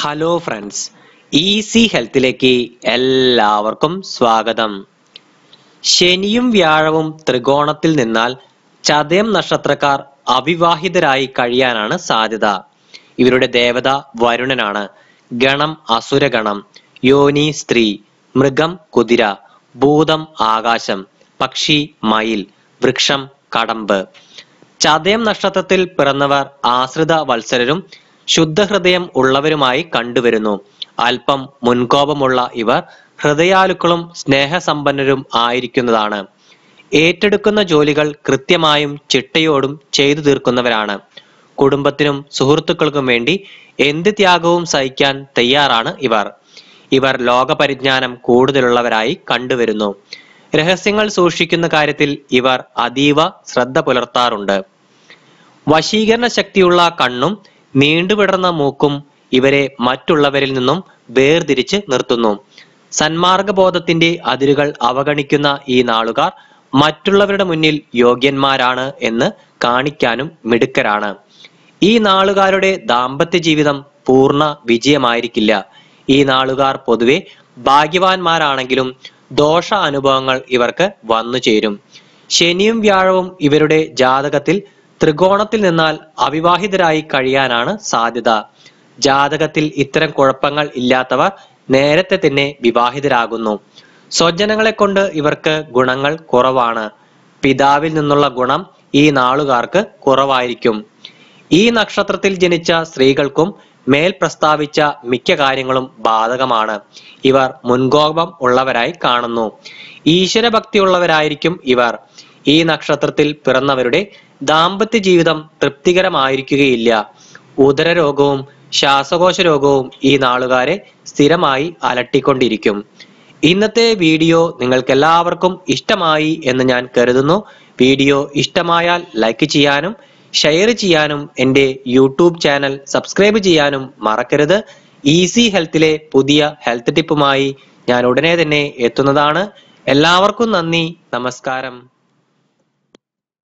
Hello friends easy ഹെൽത്തിലേക്ക് എല്ലാവർക്കും സ്വാഗതം. ശനിയും വ്യാഴവും ത്രികോണത്തിൽ നിന്നാൽ ചതയം നക്ഷത്രക്കാർ അവിവാഹിതരായി കഴിയാനാണ് സാധ്യത. ഇവരുടെ ദേവത വരുണനാണ്. ഗണം അസുരഗണം യോനി സ്ത്രീ മൃഗം കുതിര ഭൂതം ആകാശം പക്ഷി മയിൽ വൃക്ഷം കടമ്പ്. ചതയം നക്ഷത്രത്തിൽ പിറന്നവർ ആശ്രിത വത്സരരും ശുദ്ധഹൃദയം ഉള്ളവരുമായി കണ്ടുവരുന്നു. അല്പം മുൻകോപമുള്ള ഇവർ ഹൃദയാലുക്കളും സ്നേഹസമ്പന്നരും ആയിരിക്കുന്നതാണ്. ഏറ്റെടുക്കുന്ന ജോലികൾ കൃത്യമായും ചിട്ടയോടും ചെയ്തു തീർക്കുന്നവരാണ്. കുടുംബത്തിനും സുഹൃത്തുക്കൾക്കും വേണ്ടി എന്ത് ത്യാഗവും സഹിക്കാൻ തയ്യാറാണ് ഇവർ. ഇവർ ലോകപരിജ്ഞാനം കൂടുതലുള്ളവരായി കണ്ടുവരുന്നു. രഹസ്യങ്ങൾ സൂക്ഷിക്കുന്ന കാര്യത്തിൽ ഇവർ അതീവ ശ്രദ്ധ പുലർത്താറുണ്ട്. വശീകരണ ശക്തിയുള്ള കണ്ണും നീണ്ടുവിടർന്ന മൂക്കും ഇവരെ മറ്റുള്ളവരിൽ നിന്നും വേർതിരിച്ച് നിർത്തുന്നു. സന്മാർഗബോധത്തിന്റെ അതിരുകൾ അവഗണിക്കുന്ന ഈ നാളുകാർ മറ്റുള്ളവരുടെ മുന്നിൽ യോഗ്യന്മാരാണ് എന്ന് കാണിക്കാനും മിടുക്കരാണ്. ഈ നാളുകാരുടെ ദാമ്പത്യ ജീവിതം പൂർണ വിജയമായിരിക്കില്ല. ഈ നാളുകാർ പൊതുവെ ഭാഗ്യവാന്മാരാണെങ്കിലും ദോഷ അനുഭവങ്ങൾ ഇവർക്ക് വന്നു ചേരും ശനിയും വ്യാഴവും ഇവരുടെ ജാതകത്തിൽ ത്രികോണത്തിൽ നിന്നാൽ അവിവാഹിതരായി കഴിയാനാണ് സാധ്യത. ജാതകത്തിൽ ഇത്തരം കുഴപ്പങ്ങൾ ഇല്ലാത്തവർ നേരത്തെ തന്നെ വിവാഹിതരാകുന്നു. സ്വജനങ്ങളെ കൊണ്ട് ഇവർക്ക് ഗുണങ്ങൾ കുറവാണ്. പിതാവിൽ നിന്നുള്ള ഗുണം ഈ നാളുകാർക്ക് കുറവായിരിക്കും. ഈ നക്ഷത്രത്തിൽ ജനിച്ച സ്ത്രീകൾക്കും മേൽ പ്രസ്താവിച്ച മിക്ക കാര്യങ്ങളും ബാധകമാണ്. ഇവർ മുൻകോപം ഉള്ളവരായി കാണുന്നു. ഈശ്വരഭക്തിയുള്ളവരായിരിക്കും ഇവർ. ഈ നക്ഷത്രത്തിൽ പിറന്നവരുടെ ദാമ്പത്യ ജീവിതം തൃപ്തികരമായിരിക്കുകയില്ല. ഉദരരോഗവും ശ്വാസകോശ രോഗവും ഈ നാളുകാരെ സ്ഥിരമായി അലട്ടിക്കൊണ്ടിരിക്കും. ഇന്നത്തെ വീഡിയോ നിങ്ങൾക്ക് എല്ലാവർക്കും ഇഷ്ടമായി എന്ന് ഞാൻ കരുതുന്നു. വീഡിയോ ഇഷ്ടമായാൽ ലൈക്ക് ചെയ്യാനും ഷെയർ ചെയ്യാനും എന്റെ യൂട്യൂബ് ചാനൽ സബ്സ്ക്രൈബ് ചെയ്യാനും മറക്കരുത്. ഈസി ഹെൽത്തിലെ പുതിയ ഹെൽത്ത് ടിപ്പുമായി ഞാൻ ഉടനെ തന്നെ എത്തുന്നതാണ്. എല്ലാവർക്കും നന്ദി നമസ്കാരം.